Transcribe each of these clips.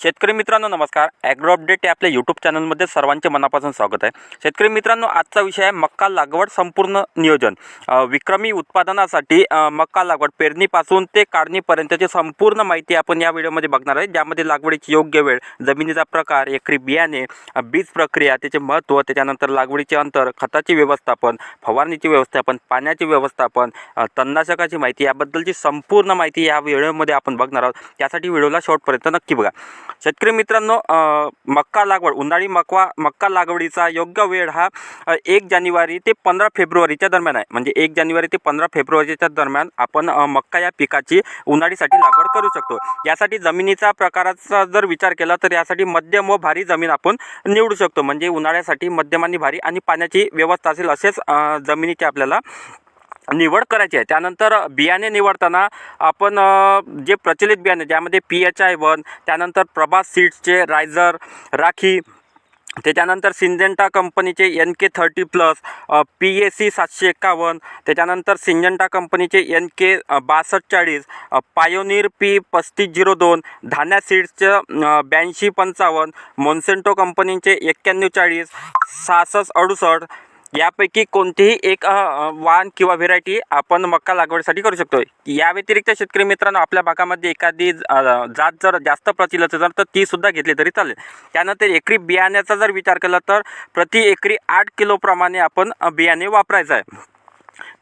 शेतकरी मित्रांनो नमस्कार. ॲग्रो अपडेट या आपल्या यूट्यूब चॅनलमध्ये सर्वांचे मनापासून स्वागत आहे. शेतकरी मित्रांनो आजचा विषय आहे मक्का लागवड संपूर्ण नियोजन. विक्रमी उत्पादनासाठी मक्का लागवड पेरणीपासून ते काढणीपर्यंतची संपूर्ण माहिती आपण या व्हिडिओमध्ये बघणार आहे. ज्यामध्ये लागवडीची योग्य वेळ जमिनीचा प्रकार एकरी बियाणे बीज प्रक्रिया त्याचे महत्त्व त्याच्यानंतर लागवडीचे अंतर खताचे व्यवस्थापन फवारणीचे व्यवस्थापन पाण्याचे व्यवस्थापन तणनाशकाची माहिती याबद्दलची संपूर्ण माहिती या व्हिडिओमध्ये आपण बघणार आहोत. त्यासाठी व्हिडिओला शॉर्टपर्यंत नक्की बघा. शेतकरी मित्रांनो मक्का लागवड उन्हाळी मकवा मक्का लागवडीचा योग्य वेळ हा एक जानेवारी ते पंधरा फेब्रुवारीच्या दरम्यान आहे. म्हणजे एक जानेवारी ते पंधरा फेब्रुवारीच्या दरम्यान आपण मक्का या पिकाची उन्हाळीसाठी लागवड करू शकतो. यासाठी जमिनीचा प्रकाराचा जर विचार केला तर यासाठी मध्यम व भारी जमीन आपण निवडू शकतो. म्हणजे उन्हाळ्यासाठी मध्यम आणि भारी आणि पाण्याची व्यवस्था असेल असेच जमिनीचे जमिनीची आपल्याला निवड करायची आहे. त्यानंतर बियाणे निवडताना आपण जे प्रचलित बियाणे ज्यामध्ये पी एच आय वन त्यानंतर प्रभास सीड्सचे रायझर राखी त्याच्यानंतर सिंजेंटा कंपनीचे N K thirty plus P A C सातशे एकावन्न त्याच्यानंतर सिंजेंटा कंपनीचे एन के बासष्ट चाळीस पायोनीर पी पस्तीस झिरो दोन धान्या सीड्सचं ब्याऐंशी पंचावन्न मोन्सेंटो कंपनीचे एक्क्याण्णव चाळीस सहासष्ट अडुसष्ट यापैकी कोणतीही एक वाण किंवा व्हेरायटी आपण मक्का लागवडीसाठी करू शकतो या व्यतिरिक्त शेतकरी मित्रांनो आपल्या भागामध्ये एखादी जात जर जास्त प्रचलित असेल तर ती सुद्धा घेतली तरी चालेल. त्यानंतर एकरी बियाण्याचा जर विचार केला तर प्रति एकरी आठ किलोप्रमाणे आपण बियाणे वापरायचं आहे.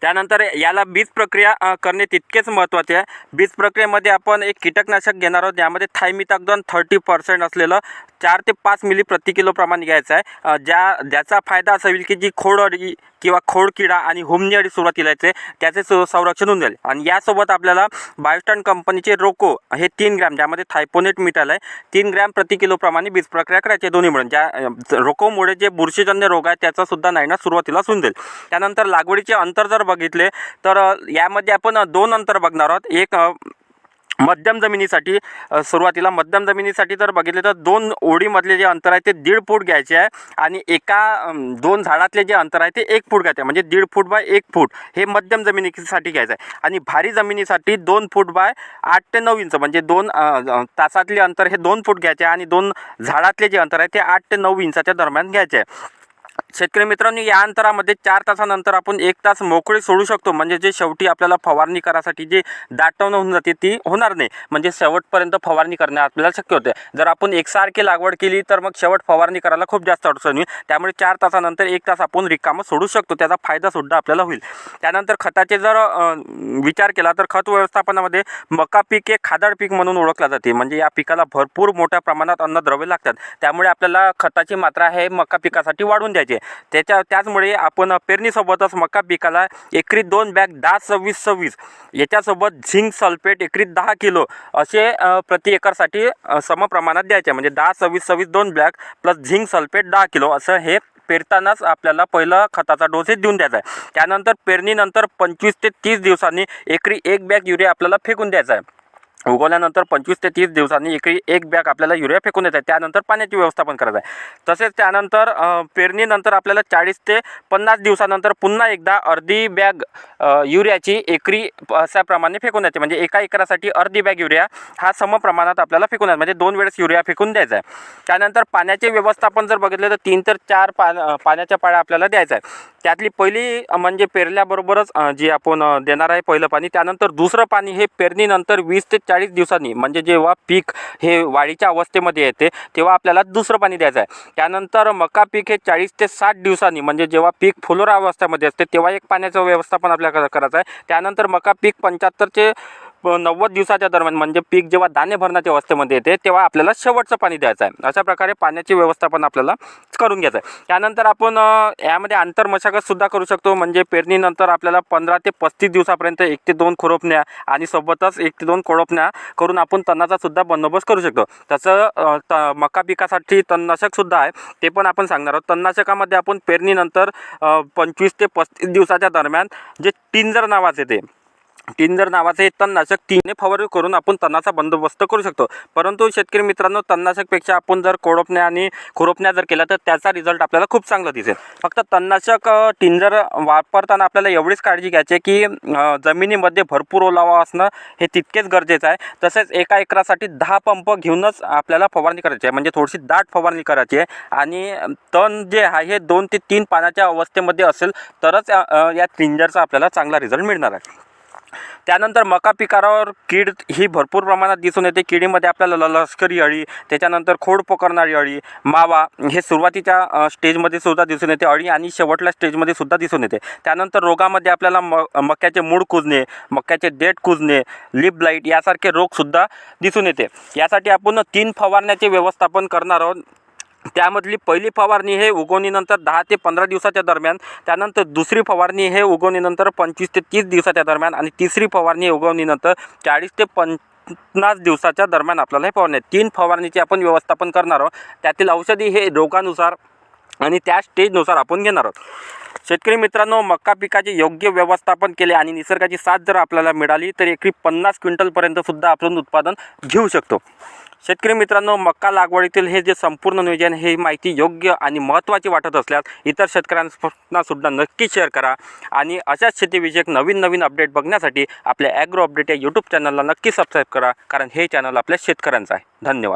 त्यानंतर याला बीज प्रक्रिया करणे तितकेच महत्त्वाचे आहे. बीज प्रक्रियेमध्ये आपण एक कीटकनाशक घेणार आहोत. यामध्ये थायमिताकदोन थर्टी पर्सेंट असलेलं चार ते पाच मिली प्रति किलो प्रमाण घ्यायचं आहे. ज्या ज्याचा फायदा असा होईल की जी खोड अडी किंवा खोड किडा आणि होमनी अडी सुरुवातीला येते त्याचे सु- संरक्षण होऊन जाईल. आणि यासोबत आपल्याला बायोस्टन कंपनीचे रोको हे तीन ग्रॅम ज्यामध्ये थायपोनेट मिठाल आहे तीन ग्रॅम प्रति किलो प्रमाणे बीज प्रक्रिया करायची दोन्ही मिळून ज्या रोकोमुळे जे बुरशीजन्य रोग आहे त्याचा सुद्धा नायना सुरुवातीलाच होऊन जाईल. त्यानंतर लागवडीचे अंतर जर बघितले. तर यामध्ये आपण दोन अंतर बघणार आहोत. एक मध्यम जमिनीसाठी सुरुवातीला मध्यम जमिनीसाठी जर बघितले तर दोन ओळीमधले जे अंतर आहे ते दीड फूट घ्यायचे आहे आणि एका दोन झाडातले जे अंतर आहे ते एक फूट घ्यायचे आहे. म्हणजे दीड फूट बाय एक फूट हे मध्यम जमिनीसाठी घ्यायचं आहे. आणि भारी जमिनीसाठी दोन फूट बाय आठ ते नऊ इंच म्हणजे दोन तासातले अंतर हे दोन फूट घ्यायचे आहे आणि दोन झाडातले जे अंतर आहे ते आठ ते नऊ इंचाच्या दरम्यान घ्यायचे आहे. शेतकरी मित्रांनो या अंतरामध्ये चार तासानंतर आपण एक तास मोकळे सोडू शकतो. म्हणजे जे शेवटी आपल्याला फवारणी करासाठी जे दाटवणं होऊन जाते ती होणार नाही. म्हणजे शेवटपर्यंत फवारणी करणे आपल्याला शक्य होते. जर आपण एकसारखी लागवड केली तर मग शेवट फवारणी करायला खूप जास्त अडचण होईल त्यामुळे चार तासानंतर एक तास आपण रिकामं सोडू शकतो. त्याचा फायदासुद्धा आपल्याला होईल. त्यानंतर खताचे जर विचार केला तर खत व्यवस्थापनामध्ये मका पीक हे खादाड पीक म्हणून ओळखला जाते. म्हणजे या पिकाला भरपूर मोठ्या प्रमाणात अन्नद्रव्य लागतात. त्यामुळे आपल्याला खताची मात्रा हे मका पिकासाठी वाढवून द्यायची त्याच्या त्याचमुळे आपण पेरणीसोबतच मका पिकाला एकरी दोन बॅग दहा सव्वीस सव्वीस याच्यासोबत झिंक सल्फेट एकरी दहा किलो असे प्रति एकरसाठी समप्रमाणात द्यायचे. म्हणजे दहा सव्वीस सव्वीस दोन बॅग प्लस झिंक सल्फेट दहा किलो असं हे पेरतानाच आपल्याला पहिलं खताचा डोस देऊन द्यायचा आहे. त्यानंतर पेरणीनंतर पंचवीस ते तीस दिवसांनी एकरी एक बॅग युरिया आपल्याला फेकून द्यायचा आहे. उगवल्यानंतर पंचवीस ते तीस दिवसांनी एकरी एक बॅग आपल्याला युरिया फेकून येत आहे. त्यानंतर पाण्याची व्यवस्थापन करायचं आहे. तसेच त्यानंतर पेरणीनंतर आपल्याला चाळीस ते पन्नास दिवसानंतर पुन्हा एकदा अर्धी बॅग युरियाची एकरी अशा प्रमाणे फेकून येते म्हणजे एका एकरासाठी अर्धी बॅग युरिया हा समप्रमाणात आपल्याला फेकून येतात म्हणजे दोन वेळेस युरिया फेकून द्यायचा आहे. त्यानंतर पाण्याचे व्यवस्थापन जर बघितलं तर तीन तर चार पा पाण्याच्या पाळ्या आपल्याला द्यायचा आहे. त्यातली पहिली म्हणजे पेरल्याबरोबरच जी आपण देणार आहे पहिलं पाणी त्यानंतर दुसरं पाणी हे पेरणीनंतर वीस ते चाळीस दिवसांनी म्हणजे जेव्हा पीक हे वाढीच्या अवस्थेमध्ये येते तेव्हा आपल्याला दुसरं पाणी द्यायचं आहे. त्यानंतर मका पीक हे चाळीस ते साठ दिवसांनी म्हणजे जेव्हा पीक फुलोरा अवस्थेमध्ये असते तेव्हा एक पाण्याचं व्यवस्थापन आपल्याला करायचं आहे. त्यानंतर मका पीक पंच्याहत्तरचे नव्वद दिवसाच्या दरम्यान म्हणजे पीक जेव्हा दाणे भरण्याच्या अवस्थेमध्ये येते तेव्हा आपल्याला शेवटचं पाणी द्यायचं आहे. अशा प्रकारे पाण्याची व्यवस्थापन आपल्याला करून घ्यायचं आहे. त्यानंतर आपण यामध्ये आंतर मशागतसुद्धा करू शकतो. म्हणजे पेरणीनंतर आपल्याला पंधरा ते पस्तीस दिवसापर्यंत एक ते दोन खोरोपण्या आणि सोबतच एक ते दोन कोळपण्या करून आपण तणाचा सुद्धा बंदोबस्त करू शकतो. तसं त मका पिकासाठी तणनाशकसुद्धा आहे. ते पण आपण सांगणार आहोत. तणनाशकामध्ये आपण पेरणीनंतर पंचवीस ते पस्तीस दिवसाच्या दरम्यान जे टिंजर नावाचे ते टिंजर नावाचं हे तणनाशक तीन फवारणी करून आपण तणाचा बंदोबस्त करू शकतो. परंतु शेतकरी मित्रांनो तणनाशकपेक्षा आपण जर कोळपण्या आणि खुरपण्या जर केल्या तर त्याचा रिझल्ट आपल्याला खूप चांगला दिसेल. फक्त तणनाशक टिंजर वापरताना आपल्याला एवढीच काळजी घ्यायची की जमिनीमध्ये भरपूर ओलावा असणं हे तितकेच गरजेचं आहे. तसेच एका एकरासाठी दहा पंप घेऊनच आपल्याला फवारणी करायची आहे. म्हणजे थोडीशी दाट फवारणी करायची आहे. आणि तण जे आहे हे दोन ते तीन पाण्याच्या अवस्थेमध्ये असेल तरच या टिंजरचा आपल्याला चांगला रिझल्ट मिळणार आहे. त्यानंतर मका पिकावर कीड ही भरपूर प्रमाणात दिसून येते. किडीमध्ये आपल्याला ल- लष्करी अळी त्याच्यानंतर खोड पकडणारी अळी मावा हे सुरुवातीच्या स्टेजमध्ये सुद्धा दिसून येते. अळी आणि शेवटल्या स्टेजमध्ये सुद्धा दिसून येते. त्यानंतर रोगामध्ये आपल्याला म मक्याचे मूळ कुजणे मक्याचे देठ कुजणे लिप ब्लाईट यासारखे रोगसुद्धा दिसून येते. यासाठी आपण तीन फवारण्याचे व्यवस्थापन करणार आहोत. त्यामधली पहिली फवारणी हे उगवणीनंतर दहा ते पंधरा दिवसाच्या दरम्यान त्यानंतर दुसरी फवारणी हे उगवणीनंतर पंचवीस ते तीस दिवसाच्या दरम्यान आणि तिसरी फवारणी उगवणीनंतर चाळीस ते पं पन्नास दिवसाच्या दरम्यान आपल्याला हे फवारणी तीन फवारणीचे आपण व्यवस्थापन करणार आहोत. त्यातील औषधी हे रोगानुसार आणि त्या स्टेजनुसार आपण घेणार आहोत. शेतकरी मित्रांनो मका पिकाचे योग्य व्यवस्थापन केले आणि निसर्गाची साथ जर आपल्याला मिळाली तर एकरी पन्नास क्विंटलपर्यंत सुद्धा आपण उत्पादन घेऊ शकतो. शेतकरी मित्रांनो मक्का लागवडीतील हे जे संपूर्ण नियोजन हे माहिती योग्य आणि महत्त्वाची वाटत असल्यास इतर शेतकऱ्यांना सुद्धा नक्की शेअर करा. आणि अशाच शेतीविषयक नवीन नवीन अपडेट बघण्यासाठी आपल्या ॲग्रो अपडेट या यूट्यूब चॅनलला नक्की सबस्क्राईब करा कारण हे चॅनल आपल्या शेतकऱ्यांचं आहे. धन्यवाद.